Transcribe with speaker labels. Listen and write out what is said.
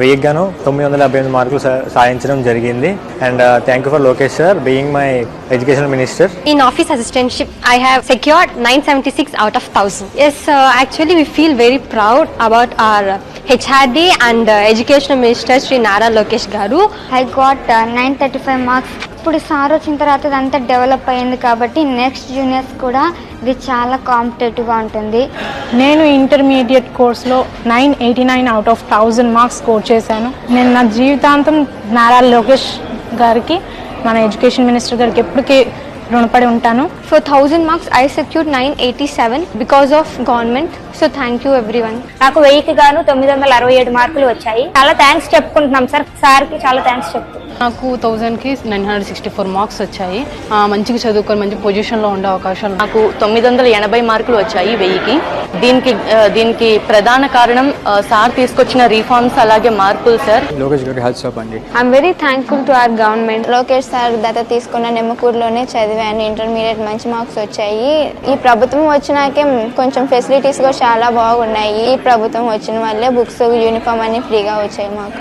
Speaker 1: వెయ్యగాను తొమ్మిది వందల యాభై ఎనిమిది మార్కులు సాధించడం జరిగింది. And thank you for Lokesh sir being my education minister
Speaker 2: in office assistantship I have secured nine seventy six out of thousand yes actually we feel very proud about our and uh, Education Minister Sri Nara Lokesh Garu.
Speaker 3: I got nine thirty five marks ఇప్పుడు sir వచ్చిన తర్వాత ఇదంతా develop అయింది కాబట్టి next juniors కూడా ఇది చాలా కాంపిటేటివ్గా ఉంటుంది.
Speaker 4: నేను ఇంటర్మీడియట్ కోర్స్లో nine eighty nine out of thousand marks score చేశాను. నేను నా జీవితాంతం నారా లోకేష్ గారికి మన ఎడ్యుకేషన్ మినిస్టర్ గారికి ఎప్పటికీ రుణపడి ఉంటాను.
Speaker 2: For 1000 marks, I secured 987 because of government. So, thank you everyone.
Speaker 5: నాకు వెయ్యికి గాను తొమ్మిది వందల అరవై ఏడు మార్కులు వచ్చాయి. చాలా థ్యాంక్స్ చెప్పుకుంటున్నాం సార్ సార్కి చాలా థ్యాంక్స్ చెప్తున్నాం
Speaker 6: నాకు థౌజండ్కి nine hundred sixty four marks వచ్చాయి. ఆ, మంచిగా చదువుకొని మంచి పొజిషన్లో ఉండే అవకాశాలు. నాకు తొమ్మిది వందల ఎనభై మార్కులు వచ్చాయి వెయ్యికి. దీనికి దీనికి ప్రధాన కారణం సార్ తీసుకొచ్చిన రీఫార్మ్స్ అలాగే మార్పులు సార్.
Speaker 1: లోకేష్ గారికి హెల్త్ షాప్ అండి.
Speaker 2: I'm very thankful to our government.
Speaker 7: Lokesh sir దత్త తీసుకున్న నెమ్మకూరులోనే చదివాను. ఇంటర్మీడియట్ మంచి మార్క్స్ వచ్చాయి. ఈ ప్రభుత్వం వచ్చినాకే కొంచెం ఫెసిలిటీస్ కూడా చాలా బాగున్నాయి. ఈ ప్రభుత్వం వచ్చిన వల్లే బుక్స్ యూనిఫామ్ అన్ని ఫ్రీగా వచ్చాయి మాకు.